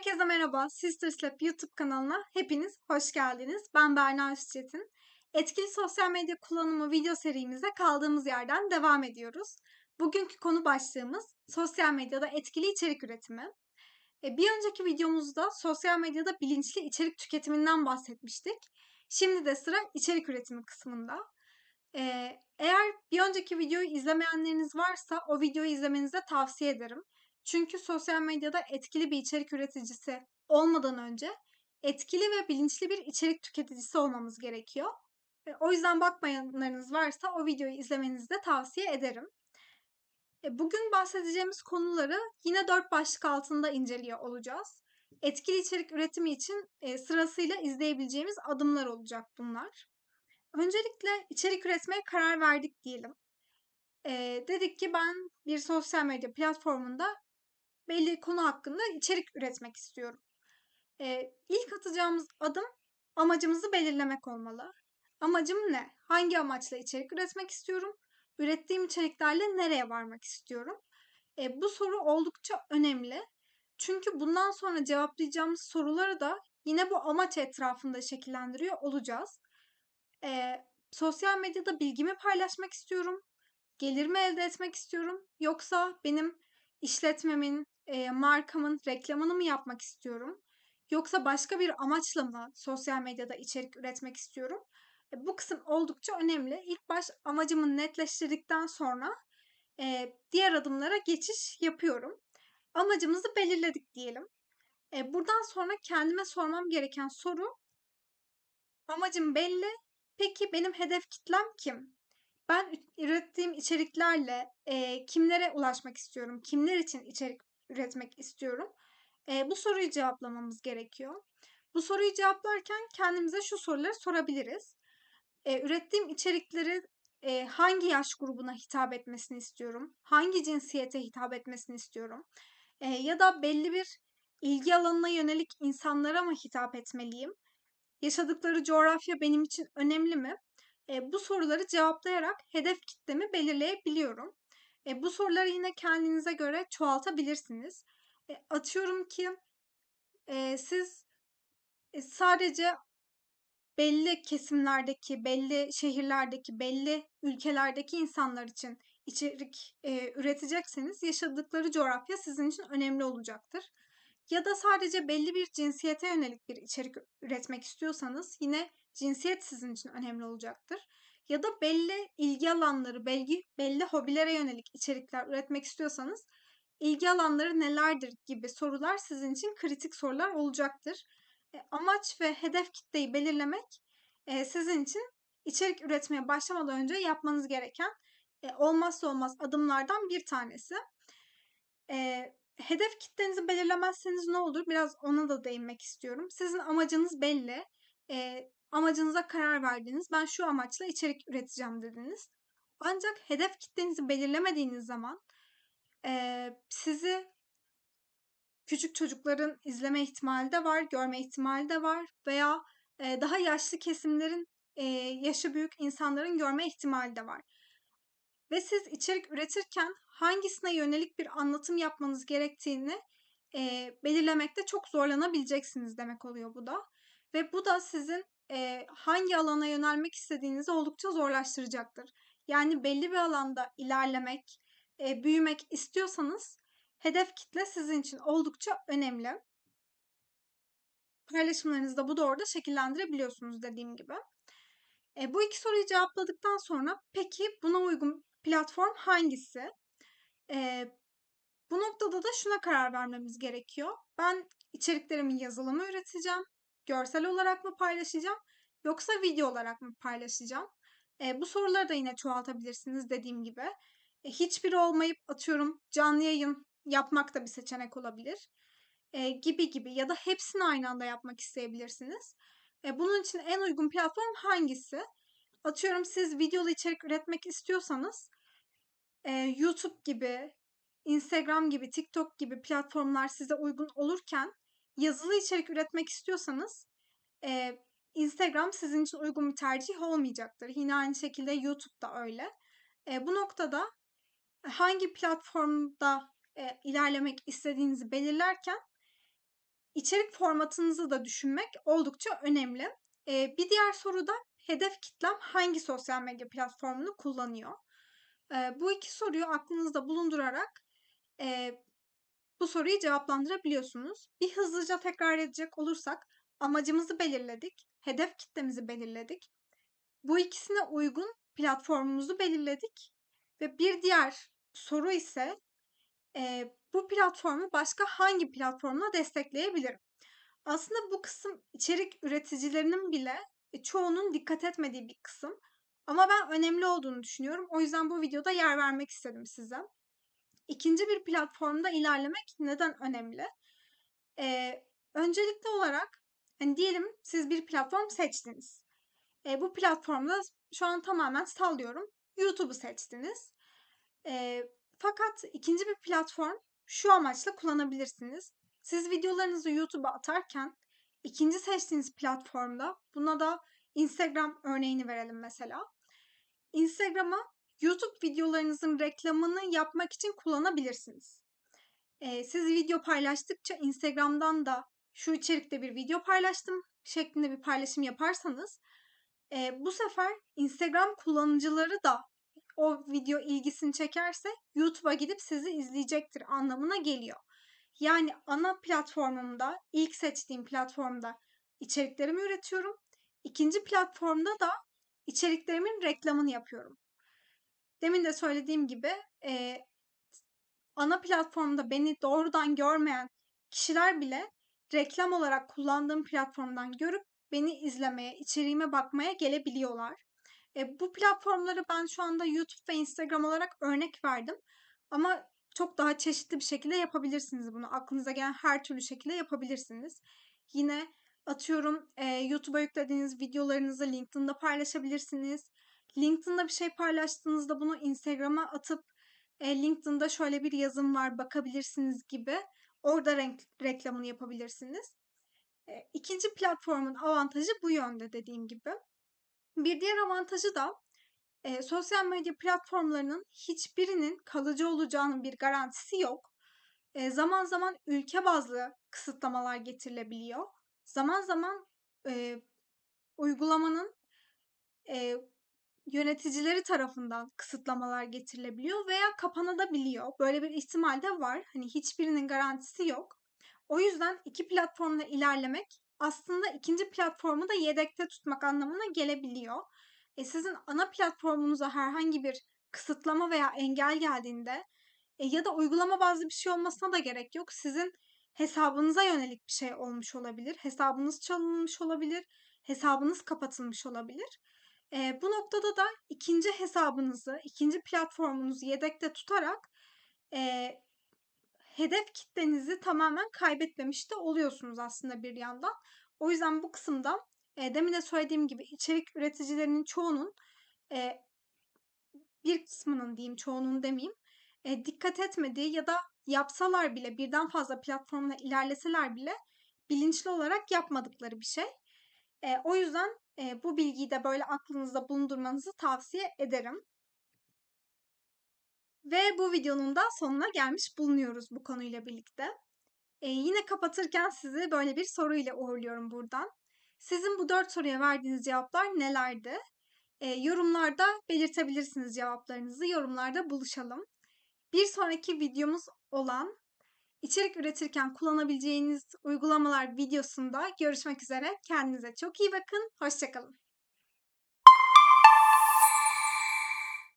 Herkese merhaba. Sisters Lab YouTube kanalına hepiniz hoş geldiniz. Ben Berna Üstçetin. Etkili sosyal medya kullanımı video serimize kaldığımız yerden devam ediyoruz. Bugünkü konu başlığımız sosyal medyada etkili içerik üretimi. E, bir önceki videomuzda sosyal medyada bilinçli içerik tüketiminden bahsetmiştik. Şimdi de sıra içerik üretimi kısmında. E, eğer bir önceki videoyu izlemeyenleriniz varsa o videoyu izlemenizi de tavsiye ederim. Çünkü sosyal medyada etkili bir içerik üreticisi olmadan önce etkili ve bilinçli bir içerik tüketicisi olmamız gerekiyor. E, o yüzden bakmayanlarınız varsa o videoyu izlemenizi de tavsiye ederim. E, bugün bahsedeceğimiz konuları yine dört başlık altında inceliyor olacağız. Etkili içerik üretimi için e, sırasıyla izleyebileceğimiz adımlar olacak bunlar. Öncelikle içerik üretmeye karar verdik diyelim. E, dedik ki ben bir sosyal medya platformunda belli konu hakkında içerik üretmek istiyorum. Ee, ilk atacağımız adım amacımızı belirlemek olmalı. Amacım ne? Hangi amaçla içerik üretmek istiyorum? Ürettiğim içeriklerle nereye varmak istiyorum? E, bu soru oldukça önemli. Çünkü bundan sonra cevaplayacağımız soruları da yine bu amaç etrafında şekillendiriyor olacağız. E, sosyal medyada bilgimi paylaşmak istiyorum. Gelirimi elde etmek istiyorum. Yoksa benim işletmemin, e, markamın reklamını mı yapmak istiyorum? Yoksa başka bir amaçla mı sosyal medyada içerik üretmek istiyorum? E, bu kısım oldukça önemli. İlk baş amacımı netleştirdikten sonra e, diğer adımlara geçiş yapıyorum. Amacımızı belirledik diyelim. E, buradan sonra kendime sormam gereken soru amacım belli. Peki benim hedef kitlem kim? Ben ürettiğim içeriklerle e, kimlere ulaşmak istiyorum? Kimler için içerik üretmek istiyorum? E, bu soruyu cevaplamamız gerekiyor. Bu soruyu cevaplarken kendimize şu soruları sorabiliriz. E, ürettiğim içerikleri e, hangi yaş grubuna hitap etmesini istiyorum? Hangi cinsiyete hitap etmesini istiyorum? E, ya da belli bir ilgi alanına yönelik insanlara mı hitap etmeliyim? Yaşadıkları coğrafya benim için önemli mi? E, bu soruları cevaplayarak hedef kitlemi belirleyebiliyorum. E, bu soruları yine kendinize göre çoğaltabilirsiniz. E, atıyorum ki e, siz e, sadece belli kesimlerdeki, belli şehirlerdeki, belli ülkelerdeki insanlar için içerik e, üretecekseniz yaşadıkları coğrafya sizin için önemli olacaktır. Ya da sadece belli bir cinsiyete yönelik bir içerik üretmek istiyorsanız yine cinsiyet sizin için önemli olacaktır. Ya da belli ilgi alanları, belli, belli hobilere yönelik içerikler üretmek istiyorsanız ilgi alanları nelerdir gibi sorular sizin için kritik sorular olacaktır. E, amaç ve hedef kitleyi belirlemek e, sizin için içerik üretmeye başlamadan önce yapmanız gereken e, olmazsa olmaz adımlardan bir tanesi. E, hedef kitlenizi belirlemezseniz ne olur? Biraz ona da değinmek istiyorum. Sizin amacınız belli. E, amacınıza karar verdiniz. Ben şu amaçla içerik üreteceğim dediniz. Ancak hedef kitlenizi belirlemediğiniz zaman e, sizi küçük çocukların izleme ihtimali de var, görme ihtimali de var veya e, daha yaşlı kesimlerin, e, yaşı büyük insanların görme ihtimali de var. Ve siz içerik üretirken hangisine yönelik bir anlatım yapmanız gerektiğini e, belirlemekte çok zorlanabileceksiniz demek oluyor bu da. Ve bu da sizin e, hangi alana yönelmek istediğinizi oldukça zorlaştıracaktır. Yani belli bir alanda ilerlemek, e, büyümek istiyorsanız hedef kitle sizin için oldukça önemli. Paylaşımlarınızı da bu doğruda şekillendirebiliyorsunuz dediğim gibi. E, bu iki soruyu cevapladıktan sonra peki buna uygun platform hangisi? E, bu noktada da şuna karar vermemiz gerekiyor. Ben içeriklerimin yazılımı üreteceğim görsel olarak mı paylaşacağım yoksa video olarak mı paylaşacağım? E, bu soruları da yine çoğaltabilirsiniz dediğim gibi. E, hiçbiri olmayıp atıyorum canlı yayın yapmak da bir seçenek olabilir. E, gibi gibi ya da hepsini aynı anda yapmak isteyebilirsiniz. E, bunun için en uygun platform hangisi? Atıyorum siz videolu içerik üretmek istiyorsanız e, YouTube gibi, Instagram gibi, TikTok gibi platformlar size uygun olurken yazılı içerik üretmek istiyorsanız e, Instagram sizin için uygun bir tercih olmayacaktır. Yine aynı şekilde YouTube da öyle. E, bu noktada hangi platformda e, ilerlemek istediğinizi belirlerken içerik formatınızı da düşünmek oldukça önemli. Eee, bir diğer soru da hedef kitlem hangi sosyal medya platformunu kullanıyor? Eee, bu iki soruyu aklınızda bulundurarak eee, bu soruyu cevaplandırabiliyorsunuz. Bir hızlıca tekrar edecek olursak amacımızı belirledik, hedef kitlemizi belirledik. Bu ikisine uygun platformumuzu belirledik ve bir diğer soru ise eee, bu platformu başka hangi platformla destekleyebilirim? Aslında bu kısım içerik üreticilerinin bile e, çoğunun dikkat etmediği bir kısım. Ama ben önemli olduğunu düşünüyorum. O yüzden bu videoda yer vermek istedim size. İkinci bir platformda ilerlemek neden önemli? Ee, öncelikli olarak hani diyelim siz bir platform seçtiniz. Ee, bu platformda şu an tamamen sallıyorum. YouTube'u seçtiniz. Ee, fakat ikinci bir platform şu amaçla kullanabilirsiniz. Siz videolarınızı YouTube'a atarken ikinci seçtiğiniz platformda buna da Instagram örneğini verelim mesela. Instagram'a YouTube videolarınızın reklamını yapmak için kullanabilirsiniz. Ee, siz video paylaştıkça Instagram'dan da şu içerikte bir video paylaştım şeklinde bir paylaşım yaparsanız e, bu sefer Instagram kullanıcıları da o video ilgisini çekerse YouTube'a gidip sizi izleyecektir anlamına geliyor. Yani ana platformumda, ilk seçtiğim platformda içeriklerimi üretiyorum. İkinci platformda da içeriklerimin reklamını yapıyorum. Demin de söylediğim gibi e, ana platformda beni doğrudan görmeyen kişiler bile reklam olarak kullandığım platformdan görüp beni izlemeye, içeriğime bakmaya gelebiliyorlar. E, bu platformları ben şu anda YouTube ve Instagram olarak örnek verdim. Ama çok daha çeşitli bir şekilde yapabilirsiniz bunu. Aklınıza gelen her türlü şekilde yapabilirsiniz. Yine atıyorum e, YouTube'a yüklediğiniz videolarınızı LinkedIn'da paylaşabilirsiniz. LinkedIn'da bir şey paylaştığınızda bunu Instagram'a atıp e, LinkedIn'da şöyle bir yazım var bakabilirsiniz gibi orada renk, reklamını yapabilirsiniz. E, ikinci platformun avantajı bu yönde dediğim gibi. Bir diğer avantajı da e, sosyal medya platformlarının hiçbirinin kalıcı olacağının bir garantisi yok. E, zaman zaman ülke bazlı kısıtlamalar getirilebiliyor. Zaman zaman e, uygulamanın e, yöneticileri tarafından kısıtlamalar getirilebiliyor veya kapanabiliyor. Böyle bir ihtimal de var. Hani hiçbirinin garantisi yok. O yüzden iki platformla ilerlemek aslında ikinci platformu da yedekte tutmak anlamına gelebiliyor. E sizin ana platformunuza herhangi bir kısıtlama veya engel geldiğinde e, ya da uygulama bazlı bir şey olmasına da gerek yok. Sizin hesabınıza yönelik bir şey olmuş olabilir. Hesabınız çalınmış olabilir. Hesabınız kapatılmış olabilir. E, bu noktada da ikinci hesabınızı, ikinci platformunuzu yedekte tutarak e, hedef kitlenizi tamamen kaybetmemiş de oluyorsunuz aslında bir yandan. O yüzden bu kısımda e, demin de söylediğim gibi içerik üreticilerinin çoğunun e, bir kısmının diyeyim çoğunun demeyeyim e, dikkat etmediği ya da yapsalar bile birden fazla platformla ilerleseler bile bilinçli olarak yapmadıkları bir şey. E, o yüzden e, bu bilgiyi de böyle aklınızda bulundurmanızı tavsiye ederim. Ve bu videonun da sonuna gelmiş bulunuyoruz bu konuyla birlikte. E, yine kapatırken sizi böyle bir soruyla uğurluyorum buradan. Sizin bu dört soruya verdiğiniz cevaplar nelerdi? E, yorumlarda belirtebilirsiniz cevaplarınızı. Yorumlarda buluşalım. Bir sonraki videomuz olan içerik üretirken kullanabileceğiniz uygulamalar videosunda görüşmek üzere. Kendinize çok iyi bakın. Hoşçakalın.